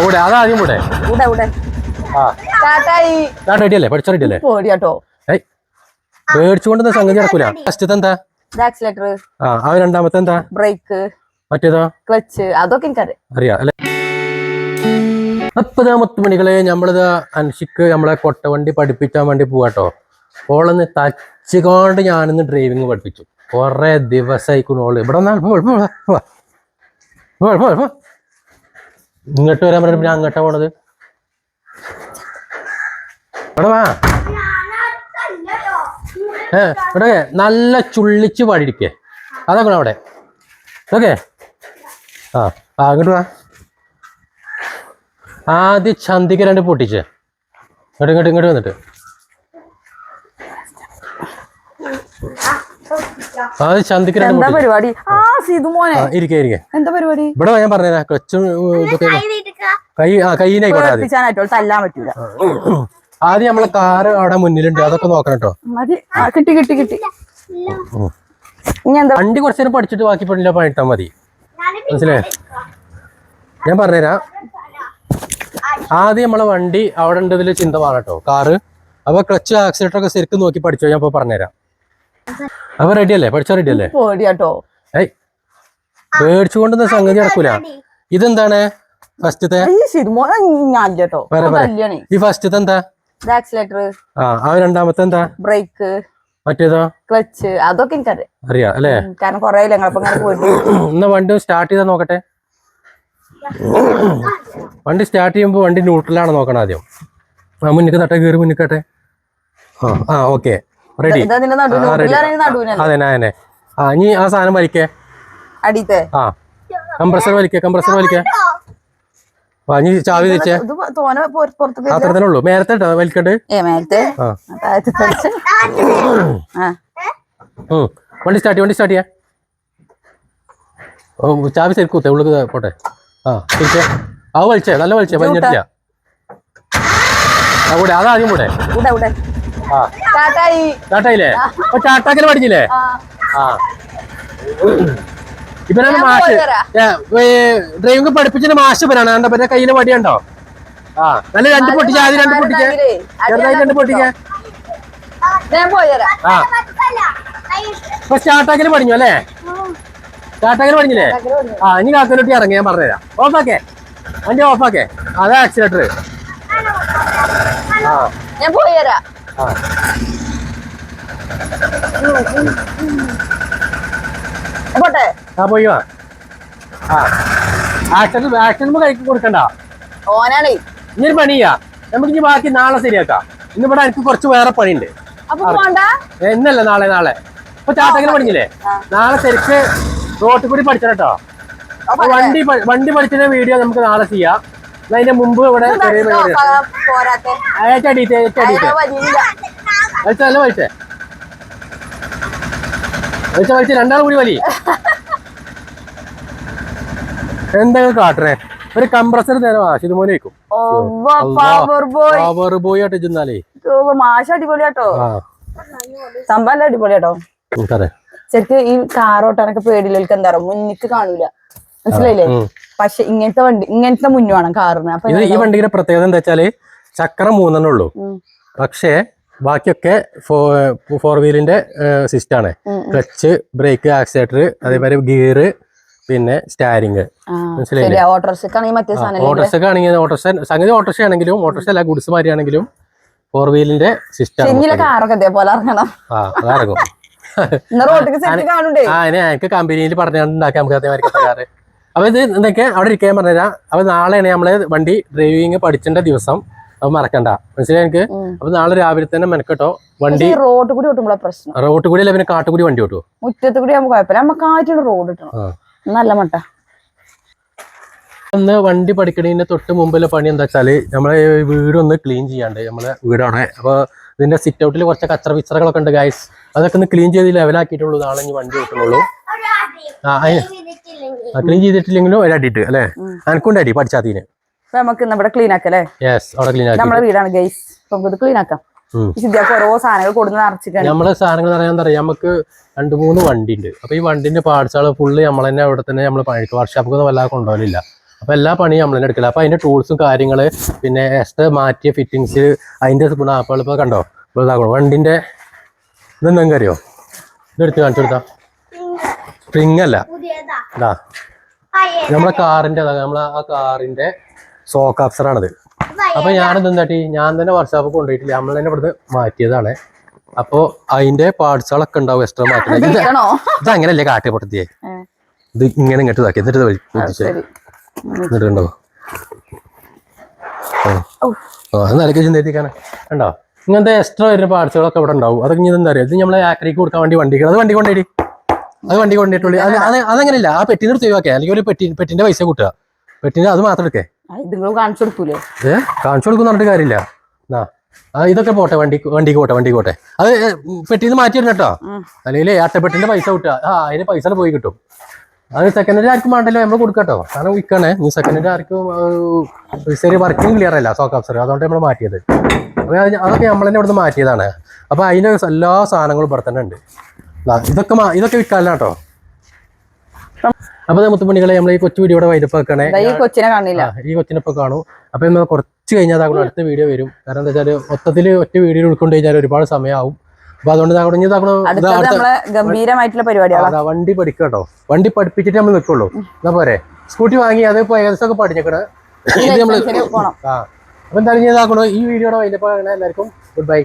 കൂടെ അതാദ്യം കൂടെ. കൂടെ കൂടെ. ഞാൻ റെഡി പഠിച്ച റെഡി അല്ലേ ഏയ് പേടിച്ചുകൊണ്ടൊന്നും സംഗതി നടക്കൂല. ഫസ്റ്റത്തെ എന്താ ആക്സിലേറ്റർ ആ ആ രണ്ടാമത്തെ എന്താ? ബ്രേക്ക് മറ്റേതോ? ക്ലച്ച് അതൊക്കെ എനിക്കറിയാം. അറിയാം അല്ലെ? അപ്പതാ മുത്തുമണികളെ നമ്മളിത് അൻഷിക്ക് നമ്മളെ കൊട്ടവണ്ടി പഠിപ്പിക്കാൻ വേണ്ടി പോവാട്ടോ. ഓളന്ന് തച്ചുകൊണ്ട് ഞാനിന്ന് ഡ്രൈവിങ് പഠിപ്പിച്ചു. കൊറേ ദിവസമായിക്കുന്നു ഓൾ. ഇവിടെ വന്നാ, പോ, പോ, പോ. പോ, പോ, പോ. ഇങ്ങോട്ട് വരാൻ പറഞ്ഞ പിന്നെ അങ്ങോട്ടാ പോണത്. ഇവിടെ വാ. നല്ല ചുള്ളിച്ച് പാടിയിരിക്കേ. അതാക്കണം അവിടെ. ഓക്കെ ആ ആ അങ്ങോട്ട് വാ. ആദ്യം ചന്തിക്ക് രണ്ട് പൊട്ടിച്ച്. ഇങ്ങോട്ട് ഇങ്ങോട്ട് ഇങ്ങോട്ട് വന്നിട്ട്. ചന്തിക്ക് എന്താ പരിപാടി? ആ സിതു മോനെ. ആ ഇരിക്കെ ഇരിക്കെ. എന്താ പരിപാടി? ഇവിടെ ഞാൻ പറഞ്ഞുതരാം. കൊച്ചും ഇതൊക്കെ കൈ ആ കൈയിനായിക്കോട്ടെ ആദ്യം പേടിപ്പിച്ചാനായിട്ടോ തല്ലാൻ പറ്റൂല. ആദ്യം നമ്മളെ കാറ് അവിടെ മുന്നിലുണ്ട് അതൊക്കെ നോക്കണം കേട്ടോ. മതി. ആ, കിട്ടി കിട്ടി കിട്ടി. ഇനി എന്താ? വണ്ടി കുറച്ച് നേരം പഠിച്ചിട്ട് ബാക്കി പണിയില്ല പണിട്ടാ മതി. മനസ്സിലെ ഞാൻ പറഞ്ഞുതരാം. ആദ്യം നമ്മളെ വണ്ടി അവിടെ ഉണ്ട് ഇതിൽ ചിന്ത വേണം കേട്ടോ. കാറ്. അപ്പൊ ക്ലച്ച് ആക്സിലേറ്റർ ഒക്കെ ശരിക്കും നോക്കി പഠിച്ചോ ഞാൻ ഇപ്പൊ പറഞ്ഞുതരാം. അപ്പൊ റെഡിയല്ലേ അല്ലേ? റെഡിയല്ലേ പേടിയാട്ടോ. ഏയ് പേടിച്ചുകൊണ്ടൊന്നും സംഗതി നടക്കൂല. ഇതെന്താണ് ഫസ്റ്റത്തെ? ഈ ഫസ്റ്റത്തെ എന്താ? ആക്സിലേറ്റർ ആ ആ രണ്ടാമത്തെ എന്താ? ബ്രേക്ക് മറ്റേതോ? ക്ലച്ച് അതൊക്കെ എനിക്കറിയാം. അറിയാം അല്ലേ? കാരണം കൊറേ ഞങ്ങളിപ്പോ ഇങ്ങനെ പോയിട്ട്. എന്നാ വണ്ടി സ്റ്റാർട്ട് ചെയ്താ നോക്കട്ടെ? വണ്ടി സ്റ്റാർട്ട് ചെയ്യുമ്പോൾ വണ്ടി ന്യൂട്രലാണ് നോക്കണം ആദ്യം? ആ മുന്നിക്ക് തട്ട കയറി മുന്നിക്കട്ടെ ആ ആ ഓക്കെ റെഡി. നടുവിനല്ലേ അതന്നെ അതന്നെ. ആ ഇനി ആ സാധനം വലിക്കേ. അടിത്തെ ആ. കംപ്രസർ വലിക്കേ കംപ്രസർ വലിക്കേ. ഇനി ചാവി വെച്ചേ. അത്ര തന്നെ ഉള്ളൂ. മേലത്തെ. വണ്ടി സ്റ്റാർട്ട് വണ്ടി സ്റ്റാർട്ട് ചെയ്യാ. ഓ ചാവി ശരിക്കും ഉള്ളു പോട്ടെ. ആ തിരിച്ചേ ആ വലിച്ചേ നല്ല വലിച്ചേ വലിഞ്ഞിട്ടില്ല. ആ കൂടെ അതാദ്യം കൂടെ. ഇവിടെ ഇവിടെ ടാറ്റായി ചാട്ടായില്ലേ അപ്പൊ ചാട്ടാക്കൽ പഠിച്ചില്ലേ? ആ. ഇവനാണ് മാഷ്. ഡ്രൈവിംഗ് പഠിപ്പിച്ചിട്ട് മാഷ് ഇവനാണ് എന്താ പിന്നെ കയ്യിൽ വടിയുണ്ടോ? ആ നല്ല രണ്ട് പൊട്ടിക്ക ആദ്യം രണ്ട് പൊട്ടിക്കേ ചെറുതായി രണ്ട് പൊട്ടിക്കേ ആ ഇപ്പൊ സ്റ്റാർട്ടാക്കൽ പഠിഞ്ഞു അല്ലേ? സ്റ്റാർട്ടാക്കൽ പഠിഞ്ഞില്ലേ? ആ ഇനി കാക്കലോട്ടി ഇറങ്ങി ഞാൻ പറഞ്ഞുതരാം. ഓഫാക്കേ? വണ്ടി ഓഫാക്കേ? അതാ ആക്സിലേറ്റർ ആ ഞാൻ പോയി ആ പോട്ടെ ആ പോയി വാ. ആ. ആക്ഷൻ ആക്ഷൻ കഴിക്ക് കൊടുക്കണ്ട. ഓനാണേ. ഇനി ഒരു പണി ചെയ്യാം നമുക്ക് ഇനി ബാക്കി നാളെ ശരിയാക്കാം. ഇന്നിവിടെ എനിക്ക് കുറച്ച് വേറെ പണിയുണ്ട്. ഇന്നല്ല നാളെ നാളെ. ഇപ്പൊ ചാട്ടങ്ങനെ പഠിച്ചില്ലേ. നാളെ ശരിക്ക് റോട്ടിൽ കൂടി പഠിച്ചോ വണ്ടി വണ്ടി പഠിച്ച വീഡിയോ നമുക്ക് നാളെ ചെയ്യാം. അതിന്റെ മുമ്പ് ഇവിടെ ചെറിയ വലിച്ച നല്ല വലിച്ചേ വലിച്ച വലിച്ച രണ്ടാൾ കൂടി വലി. എന്താ കാട്ടണേ? ഒരു കംപ്രസർ തരാ വെക്കും. പവർ ബോയ് ആയിട്ട് ചെന്നാലേ മാഷ അടിപൊളിയാട്ടോ. സംഭവം അടിപൊളിയാട്ടോ. ശരിക്കും ഈ കാറോട്ടാനൊക്കെ പേടിയിലേക്ക് എന്താ പറയുക മുന്നിക്ക് കാണൂല. മനസ്സിലായില്ലേ. പക്ഷെ ഇങ്ങനത്തെ വണ്ടി ഇങ്ങനത്തെ മുന്നു വേണം കാറിന്. അപ്പൊ ഈ വണ്ടിയുടെ പ്രത്യേകത എന്താ വെച്ചാൽ ചക്രം മൂന്നെണ്ണേ ഉള്ളൂ. പക്ഷേ ബാക്കിയൊക്കെ ഫോർ വീലിന്റെ സിസ്റ്റം ആണ്. ഉം, ഉം. ക്ലച്ച് ബ്രേക്ക് ആക്സിലേറ്റർ അതേപോലെ ഗിയർ പിന്നെ സ്റ്റാരിങ്. മനസ്സിലായില്ലേ? ഓട്ടോറിക്ഷ ആണെങ്കിൽ ഓട്ടോറിക്ഷ സംഗതി ഓട്ടോറിക്ഷ ആണെങ്കിലും ഓട്ടോറിക്ഷ അല്ല ഗുഡ്സ് മാരി ആണെങ്കിലും ഫോർ വീലിന്റെ സിസ്റ്റം ആ എനിക്ക് കമ്പനിയിൽ പറഞ്ഞുണ്ടാക്കി നമുക്ക് അതേമാതിരി കാറ്. അപ്പൊ ഇത് എന്തൊക്കെ അവിടെ ഇരിക്കാൻ പറഞ്ഞുതരാം. അപ്പൊ നാളെയാണ് നമ്മൾ വണ്ടി ഡ്രൈവിംഗ് പഠിച്ചേണ്ട ദിവസം. അത് മറക്കണ്ട. മനസ്സിലായി എനിക്ക്. അപ്പൊ നാളെ രാവിലെ തന്നെ മെനക്കെട്ടോ? വണ്ടി റോഡ് കൂടി പ്രശ്നം. റോഡ് കൂടി അല്ല പിന്നെ കാട്ടുകൂടി വണ്ടി ഓട്ടുവോ? മുറ്റത്ത് കൂടി ആവുമ്പോൾ കുഴപ്പമില്ല. നമുക്ക് ആയിട്ടുള്ള റോഡ് കിട്ടണം നല്ല മട്ട. ഒന്ന് വണ്ടി പഠിക്കണതിന്റെ തൊട്ട് മുമ്പിലെ പണി എന്താ വെച്ചാൽ നമ്മളെ വീട് വീടൊന്ന് ക്ലീൻ ചെയ്യാണ്ട് നമ്മളെ വീടാണ്. അപ്പൊ ഇതിന്റെ സിറ്റ് ഔട്ടിൽ കുറച്ച് കച്ചറ പിച്ചറകളൊക്കെ ഉണ്ട് ഗൈസ് അതൊക്കെ ഒന്ന് ക്ലീൻ ചെയ്ത് ലെവലാക്കിയിട്ടുള്ളൂ നാളെ ഇനി വണ്ടി ഓട്ടുന്നുള്ളൂ ആ ക്ലീൻ ചെയ്തിട്ടില്ലെങ്കിലും. ഒരു അടിയിട്ട് അല്ലേ? എനക്കൊണ്ട് അടി പഠിച്ചാത്തീന് നമുക്ക് നമ്മുടെ ക്ലീൻ ആക്കല്ലേ യെസ് അവിടെ ക്ലീൻ ആക്കാം നമ്മളെ വീടാണ് ഗൈസ് നമുക്ക് ഇത് ക്ലീൻ ആക്കാം. ഓരോ സാധനങ്ങൾ കൊടുന്ന് നമ്മളെ സാധനങ്ങൾ അറിയാൻ പറയാൻ പറയാം നമുക്ക് രണ്ട് മൂന്ന് വണ്ടി ഉണ്ട് അപ്പൊ ഈ വണ്ടിന്റെ പാർട്സുകൾ ഫുള്ള് നമ്മൾ തന്നെ അവിടെ തന്നെ നമ്മൾ പണിക്ക് വർക്ക്ഷോപ്പൊക്കെ ഒന്നും വല്ലാതെ കൊണ്ടുപോകലില്ല. അപ്പൊ എല്ലാ പണിയും നമ്മൾ തന്നെ എടുക്കില്ല അപ്പൊ അതിന്റെ ടൂൾസും കാര്യങ്ങൾ പിന്നെ എക്സ്ട്രാ മാറ്റിയ ഫിറ്റിങ്സ് അതിന്റെ ഗുണാപ്പുകൾ ഇപ്പൊ കണ്ടോ? ഇതാക്കണോ വണ്ടിന്റെ ഇതെന്തെങ്കിലും അറിയോ ഇതെടുത്ത് കാണിച്ചു കൊടുത്താ. സ്പ്രിങ് അല്ല. ഇതാ. നമ്മളെ കാറിന്റെ നമ്മളെ ആ കാറിന്റെ സോക്ക് അപ്സറാണത് അപ്പൊ ഞാനെന്ത് എന്താട്ടി ഞാൻ തന്നെ വർക്ക്ഷോപ്പ് കൊണ്ടുപോയിട്ടില്ല. നമ്മൾ തന്നെ ഇവിടുന്ന് മാറ്റിയതാണ്. അപ്പോ അതിന്റെ പാർട്സുകളൊക്കെ ഉണ്ടാവും എക്സ്ട്രാ മാറ്റി ഇത് ഇത് അങ്ങനെയല്ലേ കാട്ടി പൊട്ടത്തിയേ ഇത് ഇങ്ങനെ ഇങ്ങോട്ട് ഇതാക്കി. എന്നിട്ട് എന്നിട്ട് ഉണ്ടോ. അത് നിലയ്ക്ക് ഇങ്ങനത്തെ എക്സ്ട്രാ വരുന്ന പാർട്സുകളൊക്കെ ഇവിടെ ഉണ്ടാവും. അതൊക്കെ ഇനി എന്താ അറിയാം? ഇത് നമ്മളെ ആക്രിക്ക് കൊടുക്കാൻ വേണ്ടി വണ്ടികൾ അത് വണ്ടി കൊണ്ടേടി അത് വണ്ടി കൊണ്ടിട്ടുള്ളൂ അത് അത് അതങ്ങനെയല്ല. ആ പെട്ടിനെ എടുത്ത് ഒഴിവാക്കുക അല്ലെങ്കിൽ ഒരു പെട്ടി പെട്ടിന്റെ പൈസ കൂട്ടുക. പെട്ടിന്റെ അത് മാത്രം എടുക്കേ. കാണിച്ചു കൊടുക്കൂലേ? ഏ? കാണിച്ചു കൊടുക്കുന്ന പറഞ്ഞിട്ട് കാര്യമില്ല. ആ ഇതൊക്കെ പോട്ടെ വണ്ടി വണ്ടിക്ക് പോട്ടെ വണ്ടിക്ക് പോട്ടെ. അത് പെട്ടിന്ന് മാറ്റി വരണം കേട്ടോ. അല്ലെങ്കിൽ അട്ടപ്പെട്ടിന്റെ പൈസ കിട്ടുക. ആ അതിന് പൈസ പോയി കിട്ടും. അത് സെക്കൻഡറി ആർക്കും വേണ്ടല്ലോ. നമ്മൾ കൊടുക്കട്ടോ കാരണം വിൽക്കണേ നീ സെക്കൻഡറി ആർക്കും ചെറിയ ശരി വർക്കിംഗ് ക്ലിയർ അല്ല സോക്ക് ഓഫീസർ അതുകൊണ്ട് നമ്മൾ മാറ്റിയത്. അപ്പോൾ അതൊക്കെ നമ്മൾ തന്നെ ഇവിടുന്ന് മാറ്റിയതാണ്. അപ്പോൾ അതിന്റെ എല്ലാ സാധനങ്ങളും ഇവിടെ തന്നെ ഉണ്ട്. ഇതൊക്കെ ഇതൊക്കെ വിൽക്കാനല്ല കേട്ടോ അപ്പൊ മുത്തുമണികളെ നമ്മൾ ഈ കൊച്ചു വീഡിയോ ഇവിടെ വൈരപ്പ് വെക്കണേ ദാ ഈ കൊച്ചിനെ കാണില്ല. ഈ കൊച്ചിനൊപ്പം കാണൂ. അപ്പൊ നമ്മൾ കുറച്ച് കഴിഞ്ഞാൽ അതാകും അടുത്ത വീഡിയോ വരും. കാരണം എന്താ വെച്ചാൽ മൊത്തത്തിൽ ഒറ്റ വീഡിയോ ഉൾക്കൊണ്ട് കഴിഞ്ഞാൽ ഒരുപാട് സമയമാവും അപ്പൊ അതുകൊണ്ട് ഗംഭീരമായിട്ടുള്ള പരിപാടിയാണ് വണ്ടി പഠിക്കുക കേട്ടോ വണ്ടി പഠിപ്പിച്ചിട്ട് നമ്മൾ നിൽക്കുള്ളൂ എന്നാ പോരെ? സ്കൂട്ടി വാങ്ങി അത് ഇപ്പൊ ഏകദേശം ഒക്കെ പഠിച്ചേക്കണ് ഇത് നമ്മൾ ആ. അപ്പൊ എന്തായാലും ഇതാക്കണോ ഈ വീഡിയോടെ വൈകിട്ട് എല്ലാവർക്കും. Good bye